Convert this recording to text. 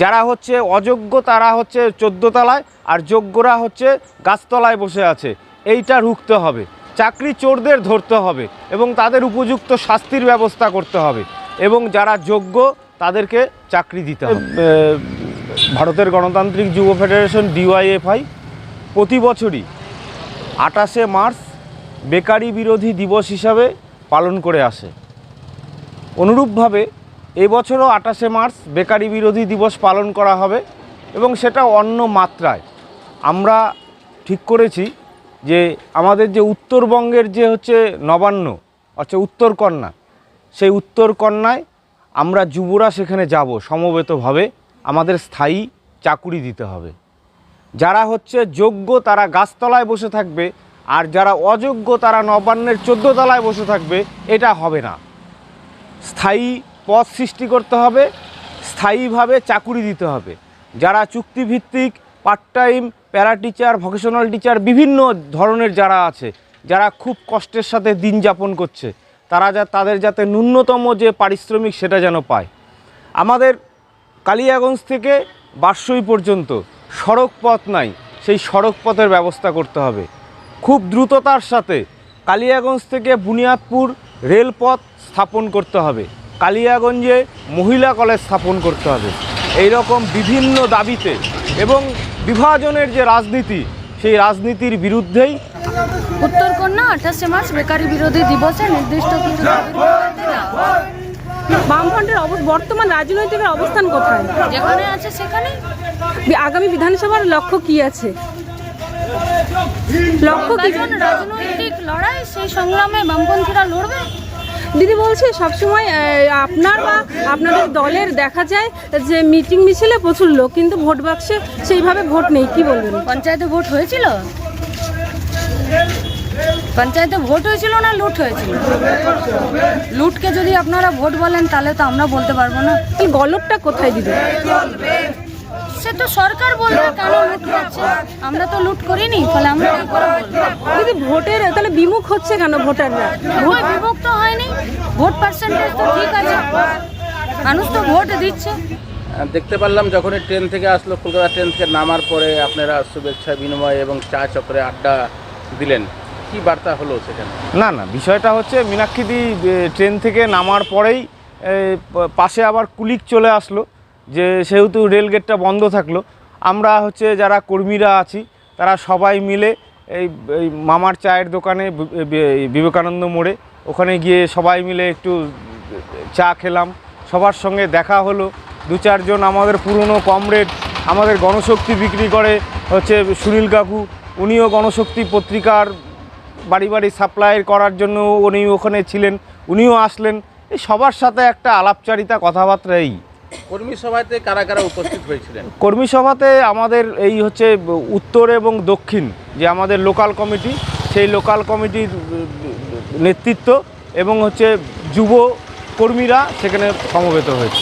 যারা হচ্ছে অযোগ্য, তারা হচ্ছে চোদ্দ তলায় আর যোগ্যরা হচ্ছে গাছতলায় বসে আছে। এইটা রুখতে হবে। চাকরি চোরদের ধরতে হবে এবং তাদের উপযুক্ত শাস্তির ব্যবস্থা করতে হবে এবং যারা যোগ্য, তাদেরকে চাকরি দিতে হবে। ভারতের গণতান্ত্রিক যুব ফেডারেশন ডিওয়াইএফআই প্রতি বছরই আটাশে মার্চ বেকারি বিরোধী দিবস হিসাবে পালন করে আসে। অনুরূপভাবে এবছরও আটাশে মার্চ বেকারি বিরোধী দিবস পালন করা হবে এবং সেটা অন্য মাত্রায়। আমরা ঠিক করেছি যে আমাদের যে উত্তরবঙ্গের যে হচ্ছে নবান্ন অর্থাৎ উত্তরকন্যা, সেই উত্তরকন্যায় আমরা যুবরা সেখানে যাব সমবেতভাবে। আমাদের স্থায়ী চাকুরি দিতে হবে। যারা হচ্ছে যোগ্য তারা গাছতলায় বসে থাকবে, আর যারা অযোগ্য তারা নবান্নের চোদ্দ তলায় বসে থাকবে, এটা হবে না। স্থায়ী পদ সৃষ্টি করতে হবে, স্থায়ীভাবে চাকুরি দিতে হবে। যারা চুক্তিভিত্তিক part time para teacher vocational teacher বিভিন্ন ধরনের যারা আছে, যারা খুব কষ্টের সাথে দিন যাপন করছে, তারা যা, তাদের যাতে ন্যূনতম যে পারিশ্রমিক সেটা যেন পায়। আমাদের কালিয়াগঞ্জ থেকে বারসই পর্যন্ত সড়ক পথ নাই, সেই সড়ক পথের ব্যবস্থা করতে হবে। খুব দ্রুততার সাথে কালিয়াগঞ্জ থেকে বুনিয়াদপুর রেলপথ স্থাপন করতে হবে। কালিয়াগঞ্জে মহিলা কলেজ স্থাপন করতে হবে। এই রকম বিভিন্ন দাবিতে এবং বিভাজনের যে রাজনীতি সেই রাজনীতির বিরুদ্ধেই উত্তরকন্যা আঠাশে মার্চ বেকারি বিরোধী দিবসে নির্দিষ্ট কিছু বামফ্রন্টের বর্তমান রাজনৈতিক অবস্থান কোথায়? যেখানে আছে সেখানে। আগামী বিধানসভার লক্ষ্য কি আছে? লক্ষ্য কি? রাজনৈতিক লড়াই সেই সংগ্রামে বামপন্থীরা লড়বে? দিদি বলছে সবসময় আপনার বা আপনাদের দলের দেখা যায় যে মিটিং মিছিলে প্রচুর লোক কিন্তু ভোট বাক্সে সেইভাবে ভোট নেই কি বলবেন? পঞ্চায়েতে ভোট হয়েছিল? পঞ্চায়েতে ভোট হয়েছিল না লুট হয়েছিল? লুটকে যদি আপনারা ভোট বলেন তাহলে তো আমরা বলতে পারব না। গলতটা কোথায় দিদি? সে তো সরকার বলবে কেন লুট করছে আমরা তো লুট করিনি ফলে আমরা কি দিদি ভোটের তাহলে বিমুখ হচ্ছে কেন ভোটাররা? ভোট হয়নি ভোট পার্সেন্টেজ তো ঠিক আছে মানুষ তো ভোট দিচ্ছে। দেখতে পারলাম যখনই ট্রেন থেকে আসলো কলকাতা ট্রেন থেকে নামার পরে আপনারা শুভেচ্ছা বিনিময় এবং চা চক্রে আড্ডা দিলেন। কি বার্তা হলো সেখানে? না না বিষয়টা হচ্ছে মীনাক্ষীদি ট্রেন থেকে নামার পরেই পাশে আবার কুলিক চলে আসলো যে সেহেতু রেলগেটটা বন্ধ থাকল। আমরা হচ্ছে যারা কর্মীরা আছি তারা সবাই মিলে এই এই মামার চায়ের দোকানে বিবেকানন্দ মোড়ে ওখানে গিয়ে সবাই মিলে একটু চা খেলাম। সবার সঙ্গে দেখা হলো। দু চারজন আমাদের পুরনো কমরেড আমাদের গণশক্তি বিক্রি করে হচ্ছে সুনীল কাকু উনিও গণশক্তি পত্রিকার বাড়ি বাড়ি সাপ্লাই করার জন্য উনি ওখানে ছিলেন উনিও আসলেন। এই সবার সাথে একটা আলাপচারিতা কথাবার্তা এই। কর্মী সভাতে কারা কারা উপস্থিত হয়েছিলেন? কর্মী সভাতে আমাদের এই হচ্ছে উত্তর এবং দক্ষিণ যে আমাদের লোকাল কমিটি সেই লোকাল কমিটির নেতৃত্ব এবং হচ্ছে যুব কর্মীরা সেখানে সমবেত হয়েছে।